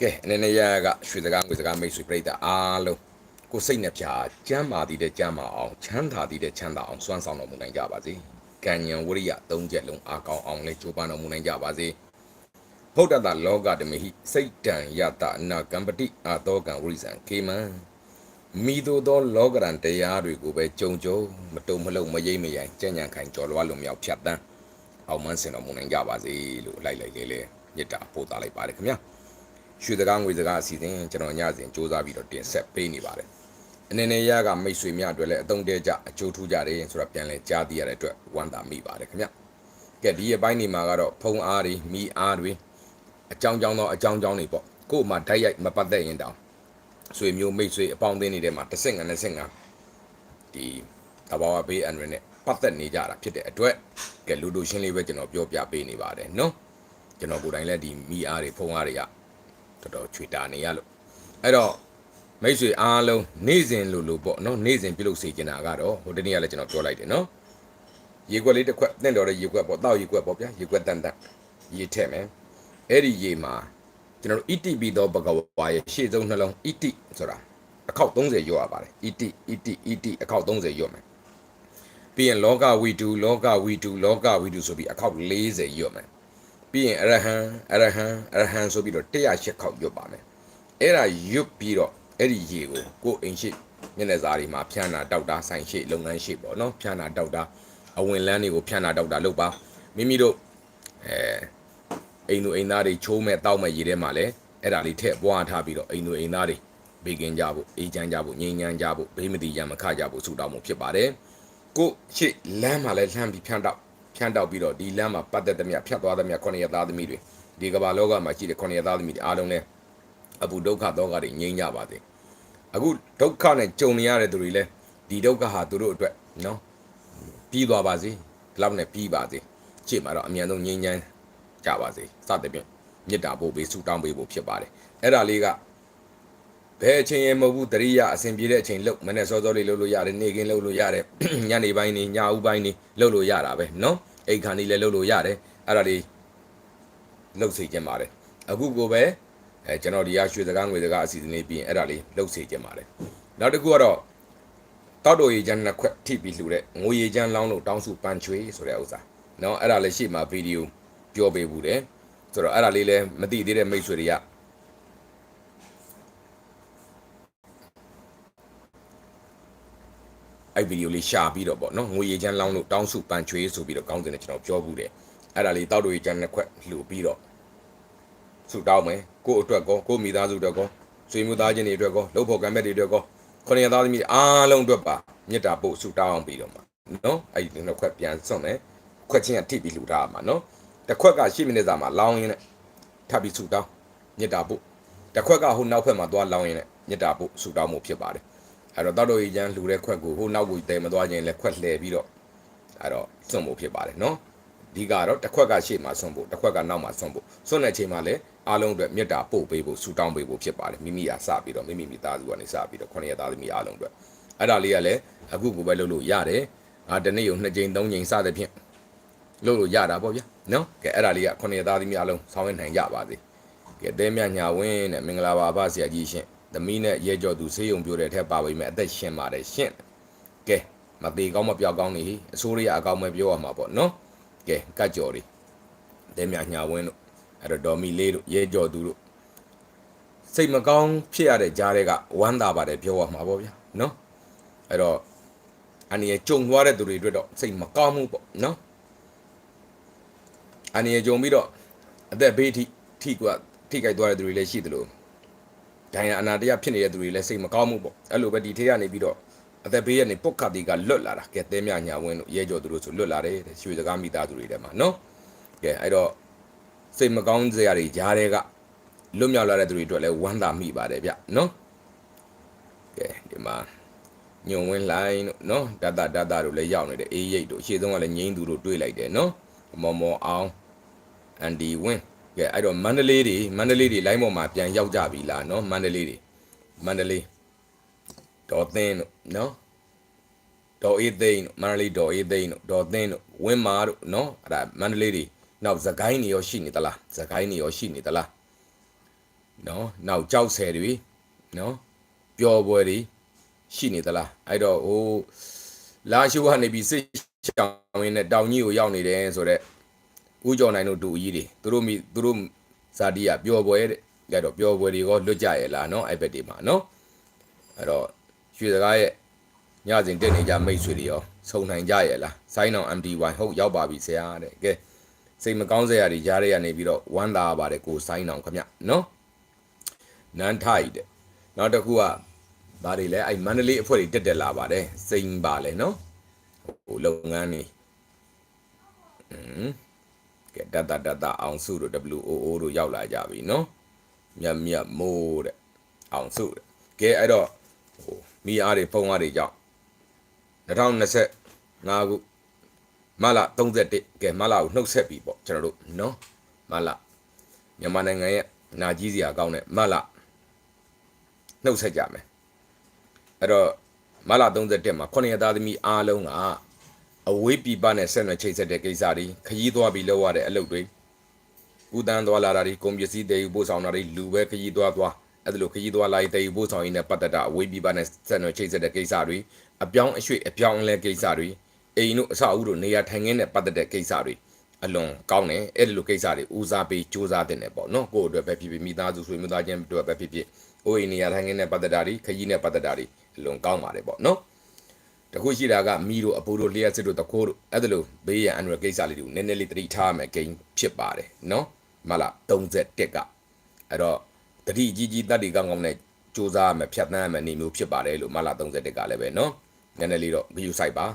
ကဲအနေနဲ့ရကရွှေစကားငွေစကားမိတ်ဆွေပြိတ္တာအားလုံးကိုစိတ်နဲ့ဖြာကျမ်းမာသည်တဲ့ကျမ်းမာအောင်ချမ်းသာသည်တဲ့ချမ်းသာအောင်စွမ်းဆောင်တော်မူနိုင်ကြပါစေကံဉဏ်ဝရိယသုံးချက်လုံးအားကောင်းအောင်လည်းကြိုးပမ်းတော်မူနိုင်ကြပါစေဗုဒ္ဓတလောကဓမ္မဟိစိတ်တံယတအနာကံပတိအာတောကံဝရိဇံကေမံမိသို့သောလောကရန်တရားတွေကိုပဲကြုံကြုံမတုံမလုံမရိမ့်မရိုင်ကြံ့ညံခိုင်ကြော်လွားလုံမြောက်ဖြတ်တန်းအောင်မန်းစင်တော်မူနိုင်ကြပါစေလို့လိုက်လိုက်လေးလေးမြစ်တာပို့သားလိုက်ပါတယ်ခင်ဗျာ ရွှေစကားငွေစကားအစီအစဉ်ကျွန်တော်ညစဉ်စူးစမ်းပြီးတော့တင်ဆက်ပေးနေပါတယ်။အနေနဲ့ရကမိတ်ဆွေများအတွက်လည်းအသုံးတဲကြအကျိုးထူးကြတယ်ဆိုတာပြန်လဲကြားသိရတဲ့အတွက်ဝမ်းသာမိပါတယ်ခင်ဗျ။ကဲဒီအပိုင်းနေမှာကတော့ဖုံအားတွေမိအားတွေအကြောင်းကြောင်းသောအကြောင်းကြောင်းတွေပေါ့ကို့မှာဓာတ်ရိုက်မပတ်သက်ရင်တောင်ဆွေမျိုးမိတ်ဆွေအပေါင်းအသင်းတွေထဲမှာတစ်ဆင့်ငါနှစ်ဆင့်ငါဒီတဘာဝဘေးအန္တရာယ်နဲ့ပတ်သက်နေကြတာဖြစ်တဲ့အတွက်ကဲလူတို့ရှင်းလေးပဲကျွန်တော်ပြောပြပေးနေပါတယ်နော်ကျွန်တော်ကိုယ်တိုင်လည်းဒီမိအားတွေဖုံအားတွေက တော်တော်ချွေတာနေရလို့အဲ့တော့မိတ်ဆွေအားလုံးနေ့စဉ်လိုလိုပေါ့နော်နေ့စဉ်ပြုလုပ်စေချင်တာကတော့ဟိုတနေ့ကလည်းကျွန်တော်ပြောလိုက်တယ်နော်ရေခွက်လေးတစ်ခွက်တင့်တော်တဲ့ရေခွက်ပေါ့တောက်ရေခွက်ပေါ့ဗျာရေခွက်တန်တန်ရေထည့်မယ်အဲ့ဒီရေမှာကျွန်တော်တို့ ETB သောဘဂဝါရဲ့ရှေ့ဆုံးနှလုံး ET ဆိုတာအခောက်30ရွတ်ရပါတယ် ET ET ET အခောက်30ရွတ်မယ်ပြီးရင်လောကဝီတူလောကဝီတူလောကဝီတူဆိုပြီးအခောက်40ရွတ်မယ် ပြီးရင်အရဟံအရဟံအရဟံဆိုပြီးတော့108ခေါက်ရွတ်ပါမယ်အဲ့ဒါရွတ်ပြီးတော့အဲ့ဒီရေကိုကိုယ်အိမ်ရှိမျက်နှာစာတွေမှာဖြန်းတာတောက်တာဆိုင်ရှိလုပ်ငန်းရှိပေါ့နော်ဖြန်းတာတောက်တာအဝင်လန်းတွေကိုဖြန်းတာတောက်တာလုပ်ပါမိမိတို့အဲအိမ်သူအိမ်သားတွေချိုးမဲ့တောက်မဲ့ရေထဲမှာလည်းအဲ့ဒါလေးထည့်ပွားထားပြီးတော့အိမ်သူအိမ်သားတွေဘေးကင်းကြဖို့အေးချမ်းကြဖို့ငြိမ်းချမ်းကြဖို့ဘေးမတိရမခကြဖို့ဆုတောင်းမှုဖြစ်ပါတယ်ကိုယ်ရှိလမ်းမှာလည်းလှမ်းပြီးဖြန်းတောက် ဖြန့်တောက်ပြီးတော့ဒီလမ်းမှာပတ်သက်သမျှဖြတ်သွားသမျှခုနှစ်ရသားသမီးတွေဒီကမ္ဘာလောကမှာရှိတဲ့ခုနှစ်ရသားသမီးတွေအားလုံးလည်းအပူဒုက္ခဒုက္ခတွေငြိမ်းကြပါစေအခုဒုက္ခနဲ့ကြုံနေရတဲ့သူတွေလည်းဒီဒုက္ခဟာသူတို့အတွက်နော်ပြီးသွားပါစေဒီလောက်နဲ့ပြီးပါစေရှေ့မှာတော့အမြန်ဆုံးငြိမ်းချမ်းကြပါစေစသဖြင့်မေတ္တာပို့ပေးဆုတောင်းပေးဖို့ဖြစ်ပါတယ်အဲ့ဒါလေးကဘယ်အချိန်ရမဟုတ်ဘူးတရိယာအစဉ်ပြေတဲ့အချိန်လှုပ်မနေ့စောစောလေးလှုပ်လို့ရတယ်နေကင်းလှုပ်လို့ရတယ် ညနေပိုင်းနေညဦးပိုင်းနေလှုပ်လို့ရတာပဲเนาะ အိမ်ခံနေလည်းလုပ်လို့ရတယ်အဲ့ဒါလေးလှုပ်စေခြင်းပါတယ်အခုကိုပဲအဲကျွန်တော်ဒီကရွှေစကားငွေစကားအစီအစဉ်လေးပြီးရင်အဲ့ဒါလေးလှုပ်စေခြင်းပါတယ်နောက်တစ်ခုကတော့တောက်တော်ရေချမ်းနှစ်ခွက်ထိပ်ပြီးလှူတဲ့ငွေရေချမ်းလောင်းလို့တောင်းစုပန်ချွေးဆိုတဲ့ဥစ္စာနော်အဲ့ဒါလေးရှေ့မှာဗီဒီယိုပြောပေးဘူးတယ်ဆိုတော့အဲ့ဒါလေးလည်းမသိသေးတဲ့မိတ်ဆွေတွေက အဲ့ဗီဒီယိုလေးရှာပြီးတော့ပေါ့နော်ငွေရေချမ်းလောင်းလို့တောင်းစုပန်ချွေဆိုပြီးတော့ကောင်းတယ်ကျွန်တော်ပြောဘူးတယ်အဲ့ဒါလေးတောက်တော်ရေချမ်းနှစ်ခွက်လှူပြီးတော့ဆုတောင်းမယ်ကိုယ့်အတွက်ကောကိုယ့်မိသားစုအတွက်ကောဆွေမျိုးသားချင်းတွေအတွက်ကောလုပ်ဖို့ကံမဲ့တွေအတွက်ကောခொနရသားသမီးအားလုံးအတွက်ပါမေတ္တာပို့ဆုတောင်းပြီးတော့မှာနော်အဲ့ဒီနှစ်ခွက်ပြန်စွန့်မယ်ခွက်ချင်းကထိပြီးလှူထားမှာနော်တစ်ခွက်က10မိနစ်စာမှာလောင်းရင်းနဲ့ထပ်ပြီးဆုတောင်းမေတ္တာပို့တစ်ခွက်ကဟိုနောက်ဖက်မှာသွားလောင်းရင်းနဲ့မေတ္တာပို့ဆုတောင်းမှုဖြစ်ပါတယ် အဲ့တော့တောက်တော်ကြီးကျန်းလှူတဲ့ခွက်ကိုဟိုနောက်ကိုတဲမသွားခြင်းလဲခွက်လှည့်ပြီးတော့အဲ့တော့စွန့်ဖို့ဖြစ်ပါတယ်နော်ဒီကတော့တစ်ခွက်ကရှေ့မှာစွန့်ဖို့တစ်ခွက်ကနောက်မှာစွန့်ဖို့စွန့်တဲ့အချိန်မှာလည်းအားလုံးအတွက်မေတ္တာပို့ပေးဖို့ဆုတောင်းပေးဖို့ဖြစ်ပါတယ်မိမိကစပြီးတော့မိမိမိသားစုကနေစပြီးတော့ခொနရသားသမီးအားလုံးအတွက်အဲ့ဒါလေးကလည်းအခုကိုပဲလုပ်လို့ရတယ်ငါတနေ့ကို2ကြိမ်3ကြိမ်စသဖြင့်လုပ်လို့ရတာပေါ့ဗျာနော်ကဲအဲ့ဒါလေးကခொနရသားသမီးအားလုံးဆောင်းရနိုင်ကြပါစေကဲတဲမြညာဝင်းနဲ့မင်္ဂလာပါအဖဆရာကြီးရှင် သမီးနဲ့ရဲကြော်သူဆေးရုံပြိုတဲ့ထက်ပါပေမဲ့အသက်ရှင်ပါတယ်ရှင့်ကဲမသေးကောင်းမပြောက်ကောင်းနေအစိုးရအကောင်းမဲ့ပြောရမှာပေါ့နော်ကဲကတ်ကြော်တွေတဲမြညာဝင်းတို့အဲ့တော့ဒေါ်မီလေးတို့ရဲကြော်သူတို့စိတ်မကောင်းဖြစ်ရတဲ့ကြားတွေကဝမ်းသာပါတယ်ပြောရမှာပေါ့ဗျာနော်အဲ့တော့အနည်းကြုံသွားတဲ့သူတွေအတွက်တော့စိတ်မကောင်းဘူးပေါ့နော်အနည်းကြုံပြီးတော့အသက်ဘေးထိထိကထိကြိုက်သွားတဲ့သူတွေလည်းရှိသလို ဒိုင်ယာအနာတရားဖြစ်နေတဲ့သူတွေလည်းစိတ်မကောင်းဘူးပေါ့အဲ့လိုပဲဒီထေးကနေပြီးတော့အသက်ဘေးကနေပုတ်ခတ်တီကလွတ်လာတာကဲတဲမြညာဝင်းတို့ရဲကြော်သူတို့ဆိုလွတ်လာတယ်တဲ့ရွှေစကားမိသားစုတွေထဲမှာနော်ကဲအဲ့တော့စိတ်မကောင်းစရာတွေကြားတဲ့ကလွတ်မြောက်လာတဲ့သူတွေအတွက်လည်းဝမ်းသာမိပါတယ်ဗျနော်ကဲဒီမှာညုံဝင်းလိုင်းတို့နော်ဒတဒတတို့လည်းရောက်နေတယ်အေးရိတ်တို့ရှေ့ဆုံးကလည်းငိမ့်သူတို့တွေ့လိုက်တယ်နော်မော်မော်အောင်အန်ဒီဝင်း ကဲအဲ့တော့မန္တလေးတွေမန္တလေးတွေလိုင်းပေါ်မှာပြန်ရောက်ကြပြီလားနော်မန္တလေးတွေမန္တလေးဒေါ်သင်းတို့နော်ဒေါ်အေးသိန်းတို့မန္တလေးဒေါ်အေးသိန်းတို့ဒေါ်သင်းတို့ဝင်းမာတို့နော်အဲ့ဒါမန္တလေးတွေနောက်သခိုင်းနေရောရှိနေသလားသခိုင်းနေရောရှိနေသလားနော်နောက်ကြောက်ဆယ်တွေနော်ပျော်ပွဲတွေရှိနေသလားအဲ့တော့ဟိုလာရှုကနေပြီးစစ်ချောင်းရင်းနဲ့တောင်ကြီးကိုရောက်နေတယ်ဆိုတော့ ဦးကျော်နိုင်တို့တူကြီးတွေသူတို့မိသူတို့ဇာတိကပျော်ပွဲတဲ့အဲ့တော့ပျော်ပွဲတွေကောလွတ်ကြရဲ့လားနော်အဲ့ဘက်တွေမှာနော်အဲ့တော့ရွှေစကားရဲ့ညစဉ်တက်နေကြမိတ်ဆွေတွေရောဆုံနိုင်ကြရဲ့လားဆိုင်းအောင် MD1 ဟုတ်ရောက်ပါပြီဆရာတဲ့ကဲစိတ်မကောင်းစရာတွေကြားရရနေပြီးတော့ဝမ်းသာပါတယ်ကိုဆိုင်းအောင်ခင်ဗျနော်နန်းထိုက်တဲ့နောက်တစ်ခုကဘာတွေလဲအဲ့မန္တလေးအဖွဲ့တွေတက်တက်လာပါတယ်စိန်ပါလဲနော်ဟိုလုပ်ငန်းနေอืม ကဲတတတတအောင်စုတို့ WOO တို့ရောက်လာကြပြီနော်မြတ်မြတ်မိုးတဲ့အောင်စုတဲ့ကဲအဲ့တော့ဟိုမိအားတွေဖုန်းအားတွေကြောင့်2025ခုမလ31ကဲမလကိုနှုတ်ဆက်ပြီပေါ့ကျွန်တော်တို့နော်မလမြန်မာနိုင်ငံရဲ့နာကြီးစရာကောင်းတဲ့မလနှုတ်ဆက်ကြမယ်အဲ့တော့မလ31မှာခုနှစ်ရက်သားသမီးအားလုံးက အဝေးပြပနဲ့ဆက်နွယ်ချိတ်ဆက်တဲ့ကိစ္စတွေခရီးသွားပြီးလောက်ရတဲ့အလုပ်တွေဥတန်းသွားလာတာတွေကုန်ပစ္စည်းတည်ယူပို့ဆောင်တာတွေလူပဲခရီးသွားသွားအဲ့ဒါလိုခရီးသွားလာရေးတည်ယူပို့ဆောင်ရေးနဲ့ပတ်သက်တာအဝေးပြပနဲ့ဆက်နွယ်ချိတ်ဆက်တဲ့ကိစ္စတွေအပြောင်းအရွှေ့အပြောင်းအလဲကိစ္စတွေအိမ်တို့အဆောက်အဦတို့နေရာထိုင်ခင်းနဲ့ပတ်သက်တဲ့ကိစ္စတွေအလွန်ကောင်းတယ်အဲ့ဒီလိုကိစ္စတွေဦးစားပေးစူးစမ်းတင်တယ်ပေါ့နော်ကိုယ့်အတွက်ပဲဖြစ်ဖြစ်မိသားစုဆွေမျိုးသားချင်းတို့ပဲဖြစ်ဖြစ်အိုးအိမ်နေရာထိုင်ခင်းနဲ့ပတ်သက်တာတွေခရီးနဲ့ပတ်သက်တာတွေအလွန်ကောင်းပါတယ်ပေါ့နော် တခုရှိတာကမိတို့အပူတို့လျှက်စစ်တို့တခိုးတို့အဲ့ဒါလိုဘေးရန်အန္တရာယ်ကိစ္စလေးတွေကိုနည်းနည်းလေးတတိထားမယ်ဂိမ်းဖြစ်ပါတယ်နော်မလား31ကအဲ့တော့တတိကြီးကြီးတတ်တီကောင်းကောင်းနဲ့စူးစမ်းမယ်ဖြတ်သန်းမယ်နေမျိုးဖြစ်ပါတယ်လို့မလား31ကလည်းပဲနော်နည်းနည်းလေးတော့ဂယူဆိုင်ပါ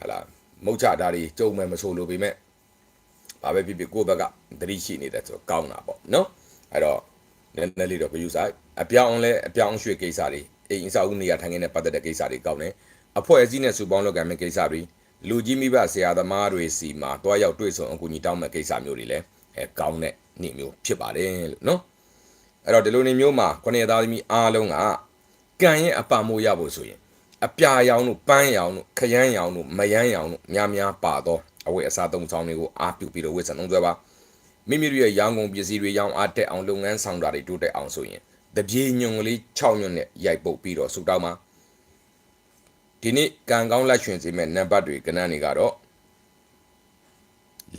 ဟလာမုတ်ချတာတွေကြုံမယ်မဆိုလို့ပေမဲ့ဘာပဲဖြစ်ဖြစ်ကိုယ့်ဘက်ကတတိရှိနေတယ်ဆိုတော့ကောင်းတာပေါ့နော်အဲ့တော့နည်းနည်းလေးတော့ဂယူဆိုင်အပြောင်းလဲအပြောင်းရွှေ့ကိစ္စတွေအိမ်အဆောက်အဦနေရာထိုင်ခင်းနဲ့ပတ်သက်တဲ့ကိစ္စတွေကောင်းတယ် အဖွဲ့အစည်းနဲ့စုပေါင်းလုပ်ကံမဲ့ကိစ္စတွေလူကြီးမိဘဆရာသမားတွေစီမှာတွားရောက်တွေ့ဆုံအကူအညီတောင်းမဲ့ကိစ္စမျိုးတွေလည်းအဲကောင်းတဲ့နေမျိုးဖြစ်ပါတယ်လို့နော်အဲ့တော့ဒီလိုနေမျိုးမှာခုနှစ်သားသမီးအားလုံးကကံရဲ့အပမိုးရဖို့ဆိုရင်အပြာရောင်တို့ပန်းရောင်တို့ခရမ်းရောင်တို့မယမ်းရောင်တို့များများပါတော့အဝတ်အစားသုံးဆောင်တွေကိုအားပြုပြီးတော့ဝတ်ဆင်သုံးစွဲပါမိမိတို့ရဲ့ရောင်းကုန်ပစ္စည်းတွေရောင်းအားတက်အောင်လုပ်ငန်းဆောင်တာတွေတိုးတက်အောင်ဆိုရင်တပြေညုံကလေး6ညွန့်နဲ့ရိုက်ပုတ်ပြီးတော့ဆူတောင်းပါ ဒီနေ့ကံကောင်းလက်ရှင်စီမဲ့နံပါတ်တွေကဏ္ဍတွေကတော့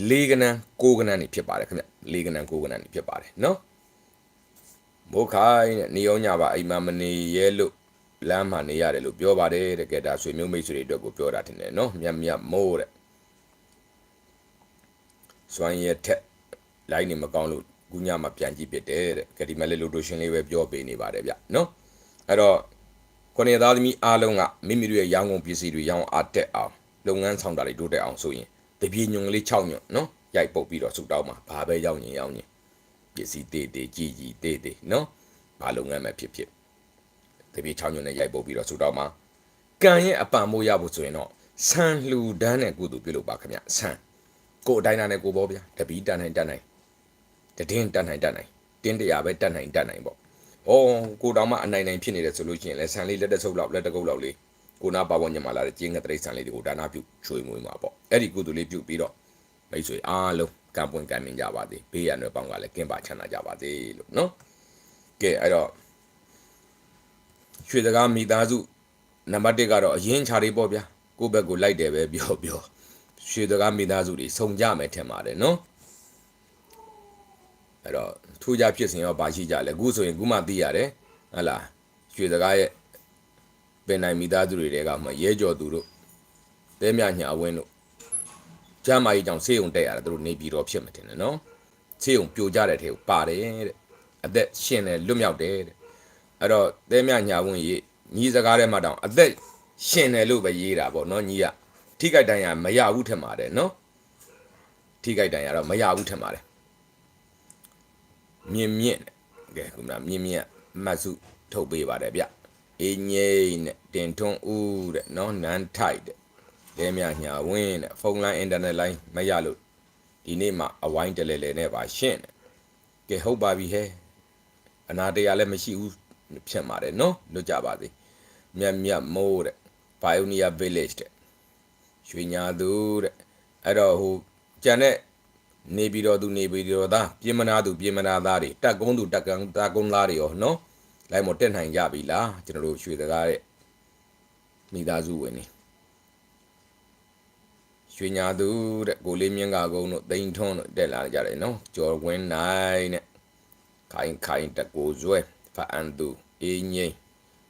လေးကဏ္ဍကိုကဏ္ဍတွေဖြစ်ပါတယ်ခင်ဗျလေးကဏ္ဍကိုကဏ္ဍတွေဖြစ်ပါတယ်နော်မိုးခိုင်းတဲ့နေရောညပါအိမ်မမနေရဲလို့လမ်းမှာနေရတယ်လို့ပြောပါတယ်တဲ့ကဲဒါဆွေမျိုးမိတ်ဆွေတွေအတွက်ကိုပြောတာတင်တယ်နော်မြတ်မြတ်မိုးတဲ့စွမ်းရထက်လိုက်နေမကောင်းလို့ခုညမှာပြန်ကြည့်ပြတယ်တဲ့ကဲဒီမဲ့လေလိုတိုရှင်လေးပဲပြောပေးနေပါတယ်ဗျနော်အဲ့တော့ ခုနှစ်သားသမီးအားလုံးကမိမိတို့ရဲ့ရောင်းကုန်ပစ္စည်းတွေရောင်းအားတက်အောင်လုပ်ငန်းဆောင်တာတွေတိုးတက်အောင်ဆိုရင်တပြေညုံလေး6ညွန့်နော်ရိုက်ပုတ်ပြီးတော့ဆူတောင်းမှာဘာပဲရောက်ရင်ရောက်ရင်ပစ္စည်းတေးတေးကြီးကြီးတေးတေးနော်ဘာလုပ်ငန်းပဲဖြစ်ဖြစ်တပြေ6ညွန့်နဲ့ရိုက်ပုတ်ပြီးတော့ဆူတောင်းမှာကံရဲ့အပံမိုးရဖို့ဆိုရင်တော့ဆန်လှူဒန်းတဲ့ကုသိုလ်ပြုလုပ်ပါခင်ဗျဆန်ကိုယ်အတိုင်းနာနဲ့ကိုဘောဗျာတပီးတန်နိုင်တန်နိုင်တည်င်းတတ်နိုင်တတ်နိုင်တင်းတရာပဲတတ်နိုင်တတ်နိုင်ပေါ့။ အော်ကိုတောင်မှအနိုင်နိုင်ဖြစ်နေတယ်ဆိုလို့ရှိရင်လဲဆန်လေးလက်တဆုပ်လောက်လက်တကုပ်လောက်လေးကိုနာပါပေါ်ညမှာလာတဲ့ကျင်းငတ်တရိတ်ဆန်လေးတွေကိုဒါနာပြုချွေမွေးမှာပေါ့။အဲ့ဒီကုသိုလ်လေးပြုပြီးတော့မိတ်ဆွေအားလုံးကံပွင့်ကံမြင်ကြပါစေ။ဘေးရန်တွေပေါင်းကလည်းကင်းပါချမ်းသာကြပါစေလို့နော်။ကဲအဲ့တော့ရွှေစကားမိသားစုနံပါတ်1ကတော့အရင်ခြာတွေပေါ့ဗျာ။ကိုယ့်ဘက်ကိုလိုက်တယ်ပဲပြောပြောရွှေစကားမိသားစုတွေစုံကြမယ်ထင်ပါတယ်နော်။အဲ့တော့ ထူးခြားဖြစ်စဉ်ရောပါရှိကြလဲအခုဆိုရင်ခုမှသိရတယ်ဟဟလားရွှေစကားရဲ့ပင်နိုင်မိသားစုတွေတဲကမှရဲကြော်သူတို့တဲမြညာဝင်းတို့ကျမ်းမာရေးကြောင့်ဆေးုံတက်ရတယ်သူတို့နေပြည်တော်ဖြစ်မှတင်တယ်နော်ဆေးုံပြိုကြတဲ့ထဲကိုပါတယ်တဲ့အသက်ရှင်တယ်လွတ်မြောက်တယ်တဲ့အဲ့တော့တဲမြညာဝင်းရေးညီစကားထဲမှာတောင်အသက်ရှင်တယ်လို့ပဲရေးတာပေါ့နော်ညီကထိကြိုက်တန်ရမရဘူးထင်ပါတယ်နော်ထိကြိုက်တန်ရတော့မရဘူးထင်ပါတယ် မြင့်မြင့်ကဲခုနမြင့်မြင့်မတ်စုထုတ်ပေးပါတယ်ဗျအင်းငိမ့်နဲ့တင်ထွန်းဦးတဲ့နော်နန်းထိုက်တဲ့လဲမြညာဝင်းတဲ့ဖုန်းလိုင်းအင်တာနက်လိုင်းမရလို့ဒီနေ့မှအဝိုင်းတလဲလဲနဲ့ပါရှင်းတယ်ကဲဟုတ်ပါပြီဟဲ့အနာတရားလည်းမရှိဘူးဖြစ်ပါတယ်နော်လွတ်ကြပါစေမြတ်မြတ်မိုးတဲ့ Pioneer Village တဲ့ရွှေညာသူတဲ့အဲ့တော့ဟိုကြံတဲ့ နေပြီးတော့သူနေပြီးတော့သားပြင်မနာသူပြင်မနာသားတွေတက်ကုန်းသူတက်ကန်တက်ကုန်းသားတွေရောနော်လိုက်မတက်နိုင်ကြပြီလားကျွန်တော်တို့ရွှေစကားတဲ့မိသားစုဝင်နေရွှေညာသူတဲ့ကိုလေးမြင့်ကကုန်းတို့တိန်ထွန်းတို့တက်လာကြတယ်နော်ကျော်ဝင်းနိုင်တဲ့ခိုင်ခိုင်တကိုဇွဲဖအန်သူအေးငိမ့်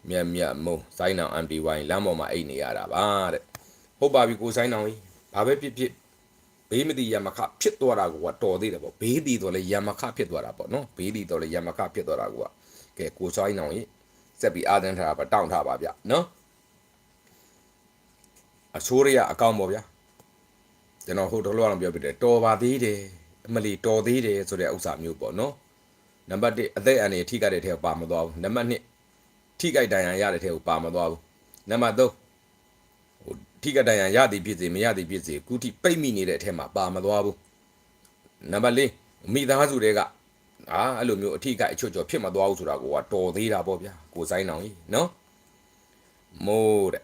မြတ်မြတ်မုံစိုင်းအောင် MD1 လမ်းပေါ်မှာအိတ်နေရတာပါတဲ့ဟုတ်ပါပြီကိုစိုင်းအောင်ကြီးဘာပဲဖြစ်ဖြစ် ဘေးမတိယမခဖြစ်သွားတာကတော်သေးတယ်ပေါ့ဘေးတီတော့လေယမခဖြစ်သွားတာပေါ့နော်ဘေးတီတော့လေယမခဖြစ်သွားတာကကဲကိုဆိုင်အောင်ကြီးစက်ပြီးအာသန်းထားတာပါတောင့်ထားပါဗျနော်အဆိုးရရအကောင့်ပေါ့ဗျာကျွန်တော်ဟိုတလောအောင်ပြောပြတယ်တော်ပါသေးတယ်အမလီတော်သေးတယ်ဆိုတဲ့ဥစ္စာမျိုးပေါ့နော်နံပါတ်1အသက်အန္တရာယ်ထိခိုက်တဲ့ထဲပါမသွားဘူးနံပါတ်2ထိခိုက်ဒဏ်ရာရတဲ့ထဲကိုပါမသွားဘူးနံပါတ်3ဟို ထိကတန်ရရသည်ဖြစ်စေမရသည်ဖြစ်စေကုတိပိတ်မိနေတဲ့အထက်မှာပါမသွားဘူးနံပါတ်၄မိသားစုတွေကအာအဲ့လိုမျိုးအထိကအချွတ်ချော်ဖြစ်မသွားဘူးဆိုတာကိုကတော်သေးတာပေါ့ဗျာကိုဆိုင်အောင်ကြီးနော်မိုးတဲ့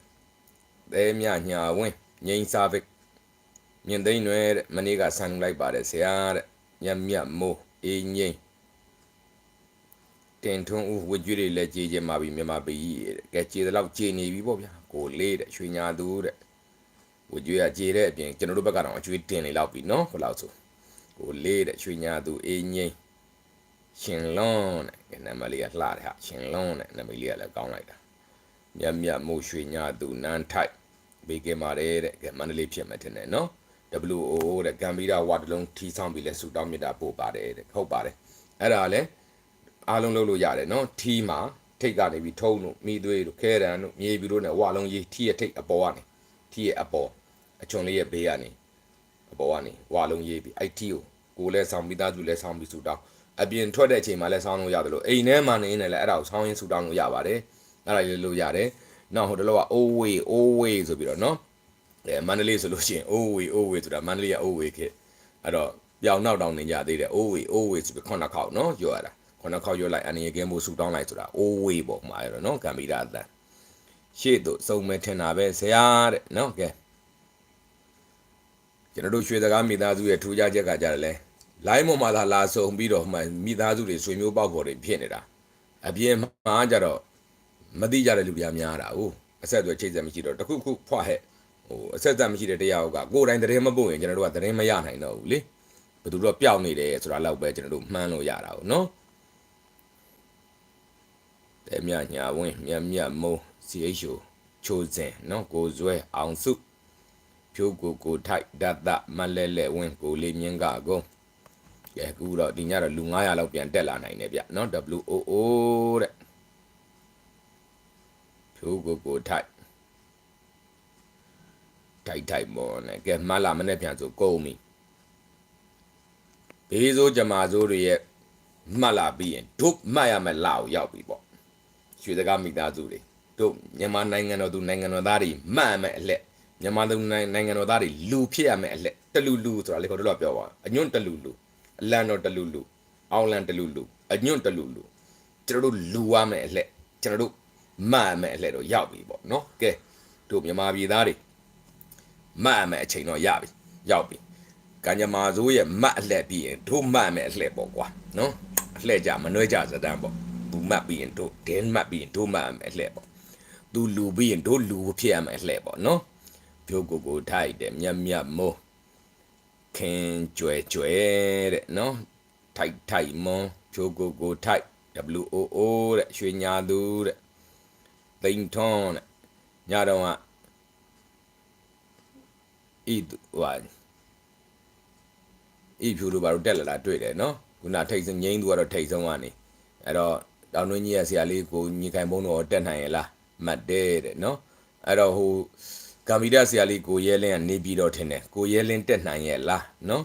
သဲမြညာဝင်းငိမ့်စာဗစ်မြင်သိန်းွယ်တဲ့မနေ့ကဆန်လိုက်ပါတယ်ဆရာတဲ့ညမြတ်မိုးအေးငိမ့်တင်ထွန်းဦးဝကြွေးတွေလည်းကြေးကြမှာပြီမြန်မာပြည်တဲ့ကဲကြေးတဲ့လောက်ကြေးနေပြီပေါ့ဗျာကိုလေးတဲ့ရွှေညာသူတဲ့ ဝကြွေးကကြေးတဲ့အပြင်ကျွန်တော်တို့ဘက်ကတော့အကျွေးတင်နေလောက်ပြီနော်ဘယ်လောက်ဆိုကိုလေးတဲ့ရွှေညာသူအေးငိမ့်ရှင်လွန်းတဲ့နာမလေးကလှတယ်ဟာရှင်လွန်းတဲ့နာမလေးကလည်းကောင်းလိုက်တာမြတ်မြတ်မိုးရွှေညာသူနန်းထိုက်ဘေးကမာတဲ့တဲ့ကဲမန္တလေးဖြစ်မှတင်တယ်နော် WO တဲ့ဂမ်ဘီရာဝါတလုံးထီဆောင်ပြီးလဲဆူတောင်းမြတ်တာပို့ပါတယ်တဲ့ဟုတ်ပါတယ်အဲ့ဒါလည်းအားလုံးလုပ်လို့ရတယ်နော်ထီမှာထိတ်ကနေပြီးထုံးလို့မိသွေးတို့ခဲရန်တို့မြေပြီတို့နဲ့ဝါလုံးကြီးထီရဲ့ထိတ်အပေါ်ကနေထီရဲ့အပေါ် အချွန်လေးရဲ့ဘေးကနေအပေါ်ကနေဝါလုံးရေးပြီးအဲ့ထီကိုကိုလည်းဆောင်းမိသားစုလည်းဆောင်းပြီးဆူတောင်းအပြင်ထွက်တဲ့အချိန်မှာလည်းဆောင်းလို့ရတယ်လို့အိမ်ထဲမှာနေနေလည်းအဲ့ဒါကိုဆောင်းရင်းဆူတောင်းလို့ရပါတယ်အဲ့ဒါလေးလို့ရတယ်နောက်ဟိုတလောက oh way oh way ဆိုပြီးတော့နော်အဲမန္တလေးဆိုလို့ရှိရင် oh way oh way ဆိုတာမန္တလေးက oh way ခေအဲ့တော့ပြောင်နောက်တောင်နေကြသေးတယ် oh way oh way ဆိုပြီးခုနှစ်ခေါက်နော်ရွရတာခုနှစ်ခေါက်ရွလိုက်အနေကင်းမှုဆူတောင်းလိုက်ဆိုတာ oh way ပေါ့မှာအဲ့တော့နော်ကံမီရာအတန်ရှေ့သို့စုံမဲ့ထင်တာပဲဆရာတဲ့နော်ကဲ ကျွန်တော်တို့ရွှေစကားမိသားစုရဲ့ထူးခြားချက်ကကြတယ်လဲ line ပေါ်မှာသာလာဆုံပြီးတော့မှမိသားစုတွေဆွေမျိုးပေါက်ပေါ်တွေဖြစ်နေတာအပြင်မှာကြတော့မသိကြတဲ့လူပြများတာဟုတ်အဆက်အသွယ်ချိတ်ဆက်မရှိတော့တခုခုဖွားဟဲ့ဟိုအဆက်အသွယ်မရှိတဲ့တရားကကိုယ်တိုင်သတင်းမပို့ရင်ကျွန်တော်တို့ကသတင်းမရနိုင်တော့ဘူးလေဘယ်သူတော့ပျောက်နေတယ်ဆိုတာတော့ပဲကျွန်တော်တို့မှန်းလို့ရတာဟုတ်နော်တဲ့မြညာဝင်းမြမြမုံ CHO ချိုးစင်နော်ကိုဇွဲအောင်စု ဖြိုးကိုကိုထိုက်ဒတ်တမလဲလဲဝင်းကိုလေးမြင်းကကုန်းကဲအခုတော့ဒီညတော့လူ900လောက်ပြန်တက်လာနိုင်တယ်ဗျနော် WOO တဲ့ဖြိုးကိုကိုထိုက်ထိုက်ထိုက်မော်နဲ့ကဲမလာမနဲ့ပြန်ဆိုကုန်ပြီဘေးစိုးဂျမာစိုးတွေရဲ့မှတ်လာပြီးရင်ဒုမှတ်ရမယ်လာကိုရောက်ပြီပေါ့ရွှေစကားမိသားစုတွေတို့မြန်မာနိုင်ငံတော်သူနိုင်ငံတော်သားတွေမှတ်မယ်အလက် မြန်မာသူနိုင်ငံတော်သားတွေလူဖြစ်ရမယ်အလက်တလူလူဆိုတာလေခေါ်တော့ပြောပါအညွန့်တလူလူအလန်တော်တလူလူအောင်လန်တလူလူအညွန့်တလူလူကျွန်တော်တို့လူရမယ်အလက်ကျွန်တော်တို့မှတ်မယ်အလက်တော့ရောက်ပြီပေါ့နော်ကဲတို့မြန်မာပြည်သားတွေမှတ်မယ်အချိန်တော့ရပြီရောက်ပြီကံကြမ္မာစိုးရဲ့မှတ်အလက်ပြီးရင်တို့မှတ်မယ်အလက်ပေါ့ကွာနော်အလက်ကြမနှွဲကြစတဲ့ပေါ့ဘူးမှတ်ပြီးရင်တို့ဒင်းမှတ်ပြီးရင်တို့မှတ်မယ်အလက်ပေါ့သူလူပြီးရင်တို့လူဖြစ်ရမယ်အလက်ပေါ့နော် ပြိုးကိုကိုထိုက်တယ်မြတ်မြတ်မိုးခင်ကြွယ်ကြွယ်တဲ့နော်ထိုက်ထိုက်မွန်ပြိုးကိုကိုထိုက် WOO တဲ့ရွှေညာသူတဲ့သိန်းထွန်းတဲ့ညတော့ကဤဟိုဤဖြူတို့ဘာလို့တက်လာတာတွေ့တယ်နော်ခုနထိတ်ဆုံးငိမ့်သူကတော့ထိတ်ဆုံးကနေအဲ့တော့တောင်တွင်းကြီးရဲ့ဆရာလေးကိုညီခိုင်ဘုံတော့တက်နိုင်ရဲ့လားမတ်တဲ့တဲ့နော်အဲ့တော့ဟို ဂမ်ဘီဒဆရာလေးကိုရဲလင်းကနေပြီးတော့ထင်တယ်ကိုရဲလင်းတက်နိုင်ရဲ့လားနော်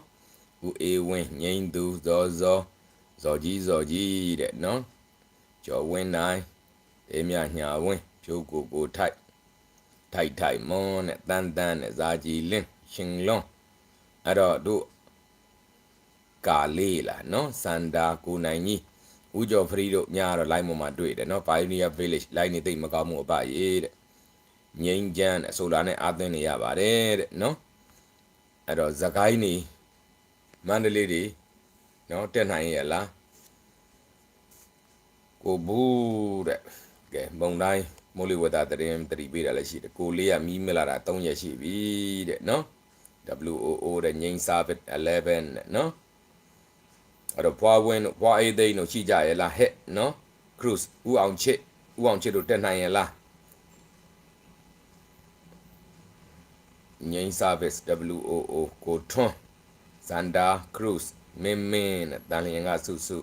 ဦးအေးဝင်းငိမ့်သူဇော်ဇော်ဇော်ကြီးဇော်ကြီးတဲ့နော်ကျော်ဝင်းနိုင်အေးမြညာဝင်းဖြိုးကိုကိုထိုက်ထိုက်ထိုက်မွန်းနဲ့တန်းတန်းနဲ့ဇာကြီးလင်းရှင်လွန်အဲ့တော့တို့ကာလေးလားနော်စန္ဒာကိုနိုင်ကြီးဦးကျော်ဖရီတို့ညတော့ line ပေါ်မှာတွေ့တယ်နော် Pioneer Village line နေသိမကောင်းမှုအပရေးတဲ့ ငိမ့်ချမ်းအဆိုလာနဲ့အာသွင်းနေရပါတယ်တဲ့နော်အဲ့တော့ဇကိုင်းနေမန္တလေးတွေနော်တက်နိုင်ရဲ့လားကိုဘူးတဲ့ကဲမုံတိုင်းမိုးလေဝသသတင်းတတိပေးတာလည်းရှိတယ်ကိုလေးကမီးမလာတာ3ရက်ရှိပြီတဲ့နော် WOO တဲ့ငိမ့်စာဘစ်11တဲ့နော်အဲ့တော့ဘွားဝင်းတို့ဘွားအေးသိန်းတို့ရှိကြရဲ့လားဟဲ့နော် cruise ဥအောင်ချစ်ဥအောင်ချစ်တို့တက်နိုင်ရဲ့လား ငိမ့် service WOO ကိုထွန်းဇန်ဒါ cruise မင်းမင်းနဲ့တန်လျင်ကစုစု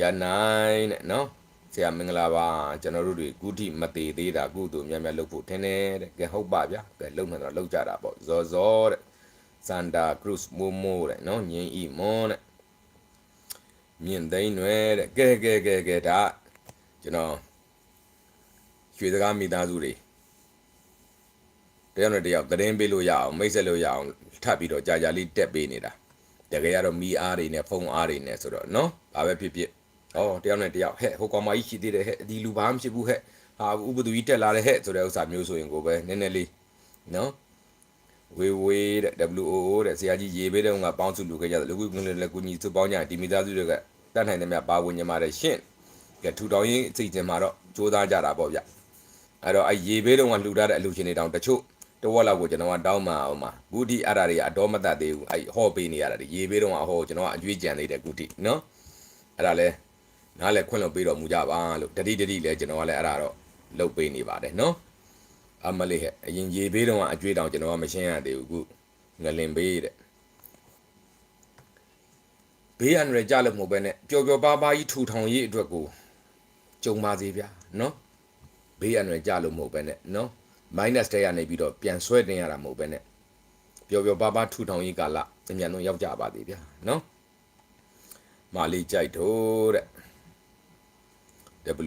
ရနိုင်တဲ့နော်ဆရာမင်္ဂလာပါကျွန်တော်တို့တွေကုတိမသေးသေးတာကုသိုလ်များများလုပ်ဖို့ထင်တယ်တဲ့ကဲဟုတ်ပါဗျာကဲလုပ်မှတော့လုပ်ကြတာပေါ့ဇော်ဇောတဲ့ဇန်ဒါ cruise မိုးမိုးတဲ့နော်ငင်းဤမွန်တဲ့မြင့်သိန်းွယ်တဲ့ကဲကဲကဲကဲဒါကျွန်တော်ရွှေစကားမိသားစုတွေ တယောက်နဲ့တယောက်သတင်းပေးလို့ရအောင်မိတ်ဆက်လို့ရအောင်ထပ်ပြီးတော့ကြာကြာလေးတက်ပေးနေတာတကယ်ကတော့မီအားတွေနဲ့ဖုန်းအားတွေနဲ့ဆိုတော့နော်ဘာပဲဖြစ်ဖြစ်ဩတယောက်နဲ့တယောက်ဟဲ့ဟိုကောင်မကြီးရှိသေးတယ်ဟဲ့ဒီလူဘာမှဖြစ်ဘူးဟဲ့ဟာဥပဒူကြီးတက်လာတယ်ဟဲ့ဆိုတဲ့ဥစ္စာမျိုးဆိုရင်ကိုပဲနည်းနည်းလေးနော်ဝေဝေးတဲ့ WOO တဲ့ဆရာကြီးရေပေးတဲ့ကပေါင်းစုလူခဲ့ကြတယ်လူကူငလလည်းကူညီစုပေါင်းကြဒီမိသားစုတွေကတတ်နိုင်တယ်မြပါဝင်ညမှာတဲ့ရှင့်ကဲထူတောင်ရင်စိတ်ကျင်မှာတော့စူးစမ်းကြတာပေါ့ဗျအဲ့တော့အဲရေပေးတဲ့ကလှူထားတဲ့အလူရှင်တွေတောင်တချို့ တဝက်လောက်ကိုကျွန်တော်ကတောင်းမှအောင်ပါဂုတိအဲ့ဒါတွေကအတော်မတတ်သေးဘူးအဲ့ဟောပေးနေရတာတွေရေပေးတော့အဟောကျွန်တော်ကအကျွေးကြံသေးတယ်ဂုတိနော်အဲ့ဒါလဲနားလဲခွင့်လို့ပေးတော်မူကြပါလို့တတိတတိလဲကျွန်တော်ကလည်းအဲ့ဒါတော့လုတ်ပေးနေပါတယ်နော်အမလေးဟဲ့အရင်ရေပေးတော့အကျွေးတောင်ကျွန်တော်ကမရှင်းရသေးဘူးခုငလင်ပေးတဲ့ဘေးအန္တရာယ်ကြလို့မဟုတ်ပဲနဲ့ပျော်ပျော်ပါးပါးကြီးထူထောင်ရေးအတွက်ကိုကြုံပါစေဗျာနော်ဘေးအန္တရာယ်ကြလို့မဟုတ်ပဲနဲ့နော် minus တဲ့ရနေပြီးတော့ပြန်ဆွဲတင်ရတာမဟုတ်ပဲနဲ့ပျော်ပျော်ပါးပါးထူထောင်ရေးကာလအမြန်ဆုံးရောက်ကြပါသေးဗျာနော်မာလီကြိုက်တော့တဲ့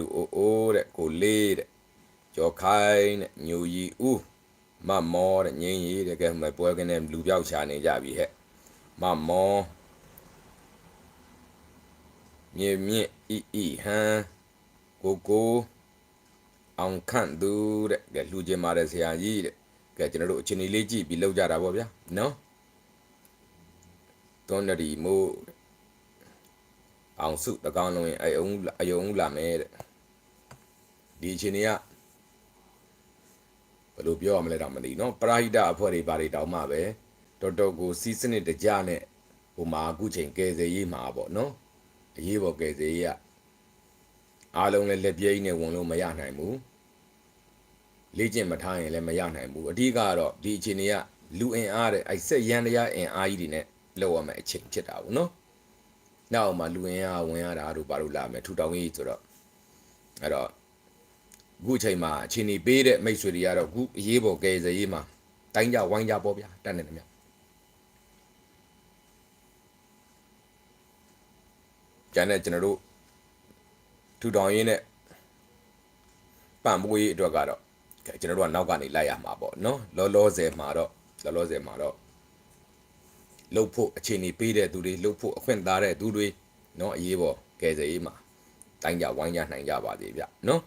WOO တဲ့ကိုလေးတဲ့ကျော်ခိုင်းတဲ့ညူရီဦးမမောတဲ့ငင်းရီတဲ့ကဲမပွဲကနေလူပြောက်ချနေကြပြီဟဲ့မမောမြေမြင့်ဤဤဟန်ကိုကို အောင်ခန့်သူတဲ့ကဲလှူခြင်းပါတယ်ဆရာကြီးတဲ့ကဲကျွန်တော်တို့အချိန်လေးကြည့်ပြီးလောက်ကြတာပေါ့ဗျာနော်သွန်ရီမို့အောင်စုတကောင်းလုံးရင်အယုံအယုံလာမယ်တဲ့ဒီအချိန်ကဘယ်လိုပြောရမလဲတော့မသိနော်ပရာဟိတအဖွဲ့တွေဘာတွေတောင်းမှပဲတော်တော်ကိုစီးစနစ်တကြနဲ့ဟိုမှာအခုချိန်ကယ်ဆယ်ရေးမှာပေါ့နော်အရေးပေါ်ကယ်ဆယ်ရေးက အားလုံးလည်းလက်ပြိုးနဲ့ဝင်လို့မရနိုင်ဘူးလေ့ကျင့်မထားရင်လည်းမရနိုင်ဘူးအဓိကတော့ဒီအချိန်တွေကလူအင်အားတဲ့အဲ့ဆက်ရန်တရားအင်အားကြီးတွေနဲ့လောက်ရမယ်အချိန်ဖြစ်တာဘူးနော်နောက်မှလူအင်အားဝင်ရတာတို့ဘာလို့လာမယ်ထူတောင်ကြီးဆိုတော့အဲ့တော့အခုအချိန်မှာအချိန်ကြီးပေးတဲ့မိတ်ဆွေတွေကတော့အခုအရေးပေါ်ကယ်ဆယ်ရေးမှာတိုင်းကြဝိုင်းကြပေါ့ဗျာတတ်နေတယ်မြတ်ကျန်တဲ့ကျွန်တော်တို့ ထူထောင်ရင်းနဲ့ပံ့ပိုးရေးအတွက်ကတော့ကျွန်တော်တို့ကနောက်ကနေလိုက်ရမှာပေါ့နော်လောလောဆယ်မှာတော့လောလောဆယ်မှာတော့လှုပ်ဖို့အခြေအနေပေးတဲ့သူတွေလှုပ်ဖို့အခွင့်သားတဲ့သူတွေနော်အရေးပေါ်ကယ်ဆယ်ရေးမှာတိုင်းကြဝိုင်းကြနိုင်ကြပါသေးဗျနော်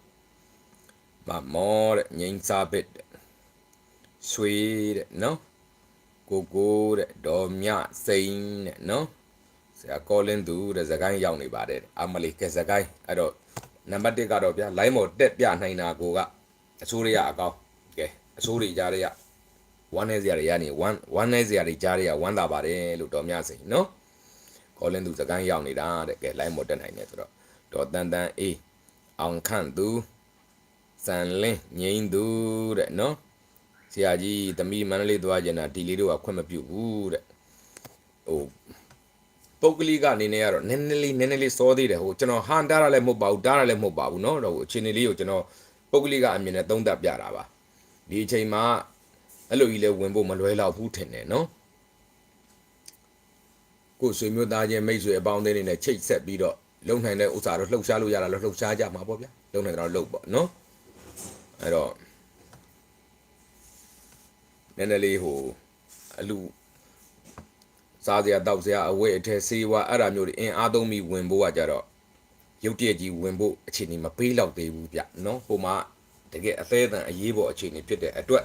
မမောတဲ့ငိမ့်စားဘစ်တဲ့ဆွေးတဲ့နော်ကိုကိုတဲ့ဒေါ်မြစိန်တဲ့နော်ဆရာကောလင်းသူတဲ့ဇကိုင်းရောက်နေပါတယ်အမလီကဲဇကိုင်းအဲ့တော့ နံပါတ်1ကတော့ဗျာ line မော်တက်ပြနိုင်တာကိုကအစိုးရအကောင်းကဲအစိုးရကြားရဝမ်းနေစရာတွေရနေဝမ်းဝမ်းနေစရာတွေကြားရဝမ်းသာပါတယ်လို့တော်မြစိန်နော်ကောလင်းသူဇကိုင်းရောက်နေတာတဲ့ကဲ line မော်တက်နိုင်တယ်ဆိုတော့ဒေါ်တန်တန်အေးအောင်ခန့်သူစံလင်းငိမ့်သူတဲ့နော်ဆရာကြီးသမီးမန္တလေးသွားကျင်တာဒီလေးတို့ကခွင့်မပြုဘူးတဲ့ဟို ပုတ်ကလေးကနေနေရတော့နည်းနည်းလေးနည်းနည်းလေးစောသေးတယ်ဟိုကျွန်တော်ဟန်တားရလည်းမဟုတ်ပါဘူးတားရလည်းမဟုတ်ပါဘူးเนาะတော့အချိန်လေးကိုကျွန်တော်ပုတ်ကလေးကအမြင်နဲ့သုံးသပ်ပြတာပါဒီအချိန်မှာအဲ့လိုကြီးလဲဝင်ဖို့မလွယ်တော့ဘူးထင်တယ်เนาะကိုဆွေမျိုးသားချင်းမိတ်ဆွေအပေါင်းအသင်းတွေနဲ့ချိတ်ဆက်ပြီးတော့လုံနိုင်တဲ့ဥစ္စာတော့လှုပ်ရှားလို့ရတာလို့လှုပ်ရှားကြမှာပေါ့ဗျာလုံနိုင်တော့လှုပ်ပေါ့เนาะအဲ့တော့နည်းနည်းလေးဟိုအလူ စားစရာတောက်စရာအဝတ်အထည်ဆေးဝါးအဲ့ဒါမျိုးတွေအင်အားသုံးပြီးဝင်ဖို့ကကြတော့ရုပ်တရက်ကြီးဝင်ဖို့အခြေအနေမပေးတော့သေးဘူးဗျနော်ဟိုမှာတကယ်အသေးအံအရေးပေါ်အခြေအနေဖြစ်တဲ့အတွက်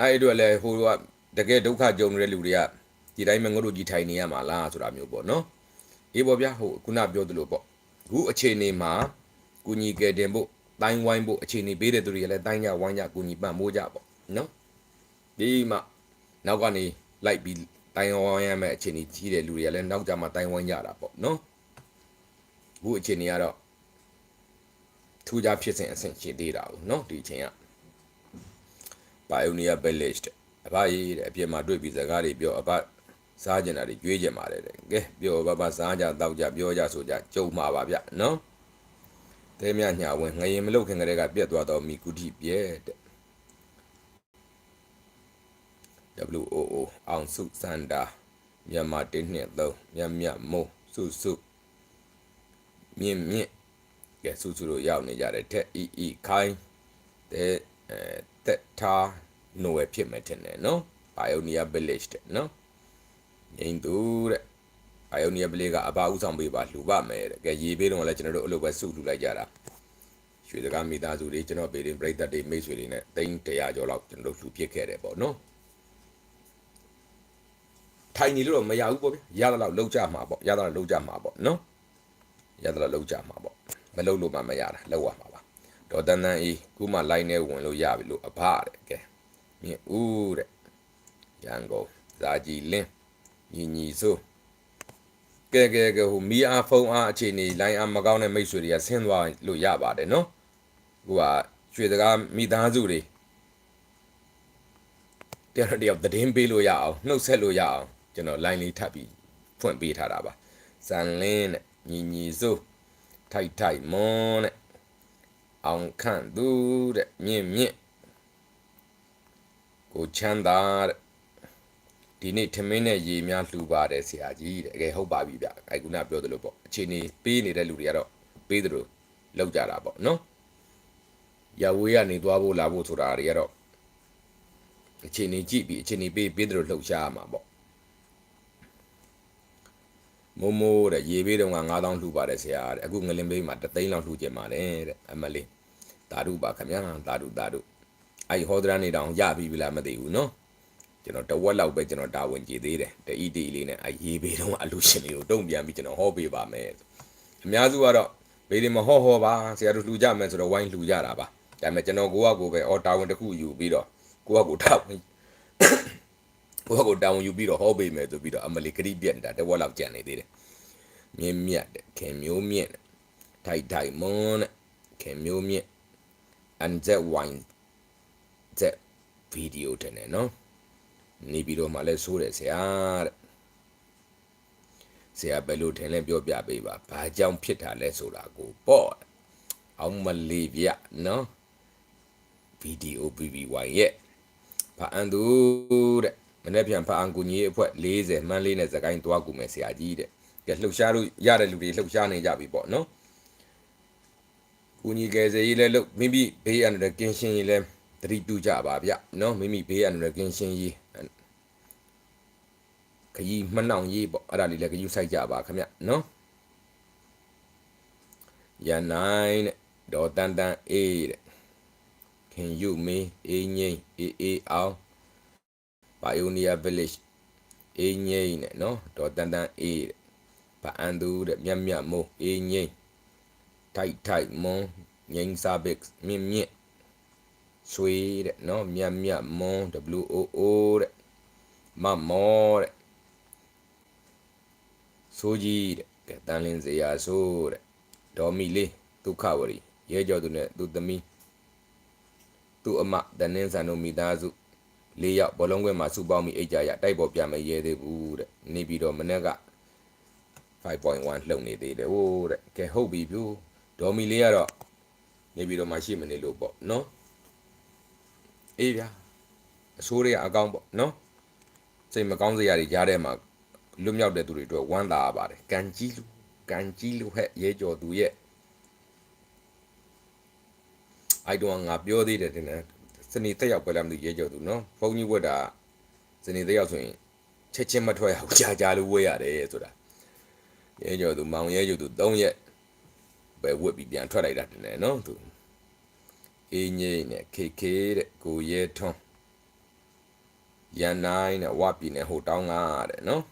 အဲ့အတွက်လဲဟိုကတကယ်ဒုက္ခကြုံနေတဲ့လူတွေကဒီတိုင်းမှငါတို့ကြီးထိုင်နေရမှာလားဆိုတာမျိုးပေါ့နော်အေးပေါ့ဗျာဟိုခုနပြောသလိုပေါ့အခုအခြေအနေမှာကုညီကယ်တင်ဖို့တိုင်းဝိုင်းဖို့အခြေအနေပေးတဲ့သူတွေကလည်းတိုင်းကြဝိုင်းကြကုညီပံ့မိုးကြပေါ့နော် ဒီမှာနောက်ကနေလိုက်ပြီးတိုင်းဝိုင်းရမယ့်အခြေအနေကြီးတဲ့လူတွေကလည်းနောက်ကြမှာတိုင်းဝိုင်းကြတာပေါ့နော်အခုအခြေအနေကတော့ထူးခြားဖြစ်စဉ်အဆင့်ရှိသေးတာဘူးเนาะဒီအချိန်က Pioneer Village တဲ့အဘကြီးတဲ့အပြင်မှာတွေ့ပြီးစကားတွေပြောအဘစားကျင်တာတွေကြွေးကျင်ပါတယ်တဲ့ကဲပြောဘဘစားကြတောက်ကြပြောကြဆိုကြကြုံမှာပါဗျเนาะတဲမြညာဝင်ငရင်မလုတ်ခင်ကလေးကပြက်သွားတော့မိကုတိပြဲတဲ့ WOO အောင်စုစန္ဒာမြန်မာ1နှစ်3မြတ်မြတ်မိုးစုစုမြင့်မြင့်ကဲစုစုတို့ရောက်နေကြတယ်တက်အီအီခိုင်းတဲ့အဲတက်ထားနိုဝယ်ဖြစ်မယ်ထင်တယ်နော် Pioneer Village တဲ့နော်ငိမ့်သူတဲ့ Pioneer Village ကအဘာဥဆောင်ပေးပါလှူပါမယ်တဲ့ကဲရေပေးတော့လည်းကျွန်တော်တို့အလုပ်ပဲစုလှူလိုက်ကြတာရွှေစကားမိသားစုတွေကျွန်တော်ပေရင်ပြိသက်တွေမိတ်ဆွေတွေနဲ့တိန်း100ကျော်လောက်ကျွန်တော်တို့လှူပစ်ခဲ့တယ်ပေါ့နော် ထိုင်နေလို့တော့မရဘူးပေါ့ဗျရသလောက်လောက်ကြမှာပေါ့ရသလောက်လောက်ကြမှာပေါ့နော်ရသလောက်လောက်ကြမှာပေါ့မလောက်လို့မှမရတာလောက်ရမှာပါဒေါ်တန်တန်အေးခုမှ line နဲ့ဝင်လို့ရပြီလို့အဖတဲ့ကဲမြင့်ဦးတဲ့ရန်ကုန်ဇာကြီးလင်းညီညီဆိုကဲကဲကဲဟိုမီအားဖုန်းအားအခြေအနေ line အားမကောင်းတဲ့မိတ်ဆွေတွေကဆင်းသွားလို့ရပါတယ်နော်ဟိုကရွှေစကားမိသားစုတွေတယောက်တယောက်သတင်းပေးလို့ရအောင်နှုတ်ဆက်လို့ရအောင် ကျွန်တော် line လေးထပ်ပြီးဖွင့်ပေးထားတာပါဇန်လင်းတဲ့ညီညီဆိုထိုက်ထိုက်မွန်တဲ့အောင်ခန့်သူတဲ့မြင့်မြင့်ကိုချမ်းသာတဲ့ဒီနေ့ထမင်းနဲ့ရေများလှူပါတယ်ဆရာကြီးတဲ့တကယ်ဟုတ်ပါပြီဗျအဲခုနပြောသလိုပေါ့အခြေအနေပေးနေတဲ့လူတွေကတော့ပေးသလိုလောက်ကြတာပေါ့နော်ရဝေးကနေသွားဖို့လာဖို့ဆိုတာတွေကတော့အခြေအနေကြည့်ပြီးအခြေအနေပေးပေးသလိုလှုပ်ရှားရမှာပေါ့ မိုးမိုးတဲ့ရေပေးတော့က9000လှူပါတယ်ဆရာတဲ့အခုငလင်ပေးမှာ3သိန်းလောက်လှူကြပါတယ်တဲ့အမလေးတာဓုပါခင်ဗျာတာဓုတာဓုအဲ့ဟောဒရာနေတောင်ရပြီပြီလားမသိဘူးနော်ကျွန်တော်တဝက်လောက်ပဲကျွန်တော်တာဝန်ကြည်သေးတယ်တအီတီလေးနဲ့အရေးပေးတော့အလူရှင်လေးကိုတုံ့ပြန်ပြီးကျွန်တော်ဟောပေးပါမယ်အများစုကတော့ဘေးဒီမဟောဟောပါဆရာတို့လှူကြမယ်ဆိုတော့ဝိုင်းလှူကြတာပါဒါပေမဲ့ကျွန်တော်ကိုကကိုပဲအော်တာဝန်တစ်ခုယူပြီးတော့ကိုကကိုတာဝန် ကိုကကိုတာဝန်ယူပြီးတော့ဟောပေးမယ်ဆိုပြီးတော့အမလီဂရိပြက်တာတဝက်လောက်ကြံနေသေးတယ်မြင်းမြတ်တဲ့ခင်မျိုးမြင့်ထိုက်ထိုက်မွန်းတဲ့ခင်မျိုးမြင့် and that wine that video တဲ့နော်နေပြီးတော့မှလဲဆိုးတယ်ဆရာတဲ့ဆရာဘယ်လိုထင်လဲပြောပြပေးပါဘာကြောင့်ဖြစ်တာလဲဆိုတာကိုပေါ့အောင်မလေးဗျနော်ဗီဒီယို BBY ရဲ့ဖအန်သူတဲ့ မနေ့ပြန်ဖအန်ကူကြီးအဖွဲ့40မှန်းလေးနဲ့စကိုင်းသွားကူမယ်ဆရာကြီးတဲ့ကဲလှုပ်ရှားလို့ရတဲ့လူတွေလှုပ်ရှားနေကြပြီပေါ့နော်ကူညီကယ်ဆယ်ရေးလဲလို့မိမိဘေးအန္တရာယ်ကင်းရှင်းရေးလဲတတိပြုကြပါဗျနော်မိမိဘေးအန္တရာယ်ကင်းရှင်းရေးခကြီးမနှောင်ရေးပေါ့အဲ့ဒါလေးလည်းခကြီးစိုက်ကြပါခင်ဗျနော်ရန်နိုင်တဲ့ဒေါ်တန်တန်အေးတဲ့ခင်ယူမေးအေးငိမ့်အေးအေးအောင် Pioneer Village အေးငိမ့်နဲ့နော်ဒေါ်တန်တန်အေးတဲ့ဗအန်သူတဲ့မြတ်မြတ်မိုးအေးငိမ့်ထိုက်ထိုက်မွန်ငိမ့်စာဘစ်မြင့်မြင့်ဆွေတဲ့နော်မြတ်မြတ်မွန် WOO တဲ့မမောတဲ့ဆိုးကြီးတဲ့ကဲတန်လင်းစရာဆိုးတဲ့ဒေါ်မီလေးဒုက္ခဝရီရဲကြော်သူနဲ့သူသမီးသူ့အမတနင်းဆန်တို့မိသားစု လေးယောက်ဘောလုံးကွင်းမှာစုပေါင်းပြီးအိတ်ကြရတိုက်ပေါ်ပြမယ်ရဲသေးဘူးတဲ့နေပြီးတော့မနေ့က5.1လှုပ်နေသေးတယ်ဟိုးတဲ့ကဲဟုတ်ပြီပြူဒေါ်မီလေးကတော့နေပြီးတော့မှရှိမနေလို့ပေါ့နော်အေးဗျာအဆိုးတွေကအကောင်းပေါ့နော်စိတ်မကောင်းစရာတွေကြားထဲမှာလွတ်မြောက်တဲ့သူတွေအတွက်ဝမ်းသာရပါတယ်ကန်ကြီးလူကန်ကြီးလူဟဲ့ရဲကြော်သူရဲ့အိုက်တော့ငါပြောသေးတယ်တင်တယ် စနေတက်ရောက်ပဲလားမသိရဲကြော်သူနော်ဘုန်းကြီးဝတ်တာစနေတက်ရောက်ဆိုရင်ချက်ချင်းမထွက်ရဘူးကြာကြာလို့ဝတ်ရတယ်ဆိုတာရဲကြော်သူမောင်ရဲကြော်သူ၃ရက်ပဲဝတ်ပြီးပြန်ထွက်လိုက်တာတင်တယ်နော်သူအေးငိမ့်နဲ့ခေခေတဲ့ကိုရဲထွန်းရန်နိုင်တဲ့ဝပြည်နယ်ဟိုတောင်းကတဲ့နော်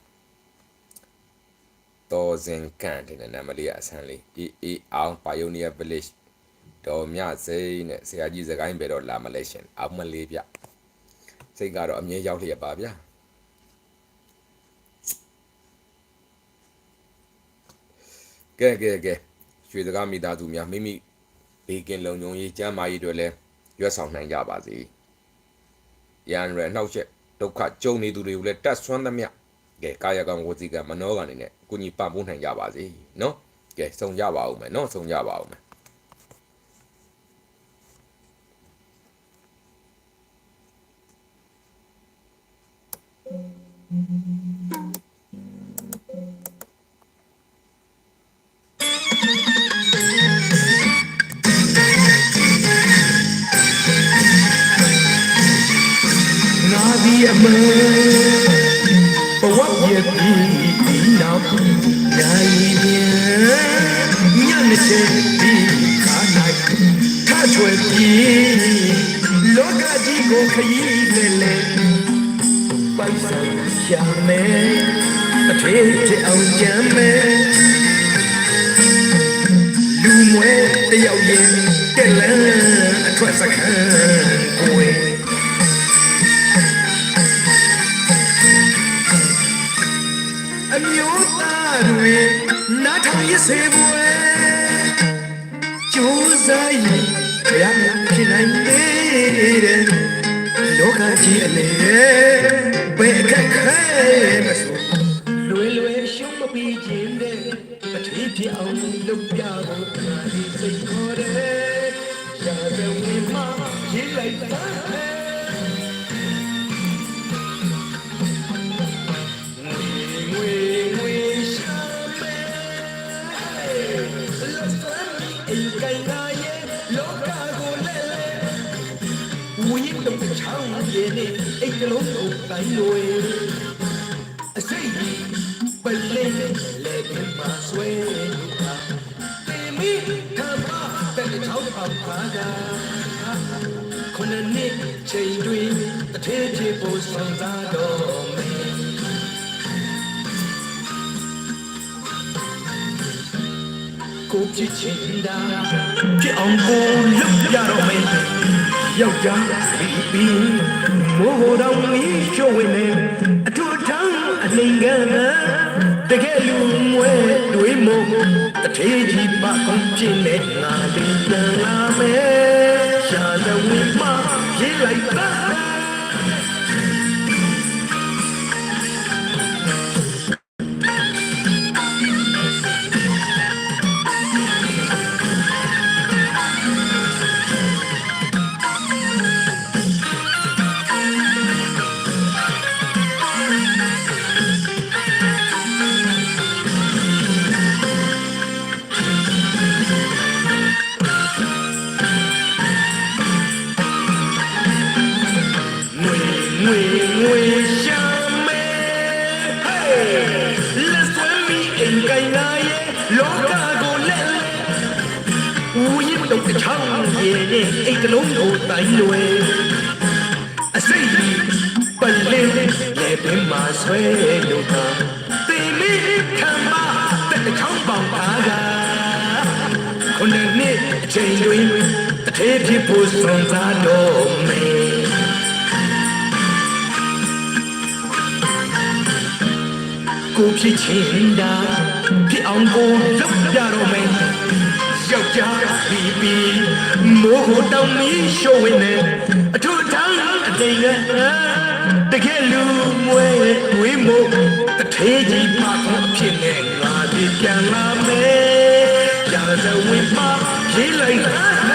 တော်စင်ကန်တဲ့နာမလေးအဆန်းလေးအေးအေးအောင် Pioneer Village တော်မြစိမ့်နဲ့ဆရာကြီးစကိုင်းပဲတော့လာမလဲရှင်အောင်မလေးဗျစိတ်ကတော့အမြဲရောက်လျက်ပါဗျာကဲကဲကဲရွှေစကားမိသားစုများမိမိဘေကင်လုံုံရေးကျမ်းမာရေးတွေလည်းရွတ်ဆောင်နိုင်ကြပါစေရန်ရနှောက်ချက်ဒုက္ခကြုံနေသူတွေကိုလည်းတတ်ဆွမ်းသမျှကဲကာယကံဝစီကံမနောကံနေနဲ့ကိုကြီးပံ့ပိုးနိုင်ကြပါစေနော်ကဲစုံကြပါဦးမယ်နော်စုံကြပါဦးမယ် ဒီအမေဘဝရဲ့ပြီးဒီနောက်နိုင်ပြန်ညနေချေဒီခါနိုင်ထချွေပြီးလောကကြီးကိုခရီးလေလေ ပိုက်ဆိုင်ရှာမယ်အထေးချအောင်ကြမ်းမယ်လူမွဲတယောက်ရင်တက်လန်းအထွက်စခန်းကိုယ်အမျိုးသားတွေနားထောင်ရစေပွဲကြိုးစားရင်ဘုရားများဖြစ်နိုင်သေးတယ် လောကကြီးအလေဘယ်အခက်ခဲမဆိုလွယ်လွယ်ရှုံးမပြီးခြင်းတဲ့တတိဖြစ်အောင်လုပ်ပြဖို့ငါဒီစိတ်ခေါ်တယ်ရာဇဝင်မှာရေးလိုက်တာ ကလုံးကိုတိုင်းလို့အစိတ်ပလဲလေကမဆွဲတာတေမီကမတဲ့ချောင်းပေါပါကခုနှစ်နှစ်ချိန်တွင်တထေးဖြစ်ဖို့ဆောင်သားတော်မယ်ကိုဖြစ်ချင်တာဖြစ်အောင်ကိုလုပ်ရတော့မယ်ယောက်ျားစီပြီး မိုးဟိုတော်မီရှိုးဝင်နေအထူးထမ်းအနေငယ်တကယ်လူမွဲတွေးမို့တထေးကြီးပါကုန်ဖြစ်နေငါတင်ပြန်လာမယ်ရှာတဲ့ဝိမရေးလိုက်တာ အချိန်တွင်တထေးဖြစ်ဖို့စွန့်စားတော့မယ်ကိုဖြစ်ချင်တာဖြစ်အောင်ကိုလုပ်ပြတော့မယ်ယောက်ျားပြီးပြီးမိုးဟိုတောင်မီးရှိုးဝင်နေအထူးတန်းအတိတ်နဲ့တကယ်လူမွဲတွေးမို့တထေးကြီးပါတော့ဖြစ်နေငါဒီပြန်လာမယ် ရာဇဝင်မှာရေးလိုက်တာ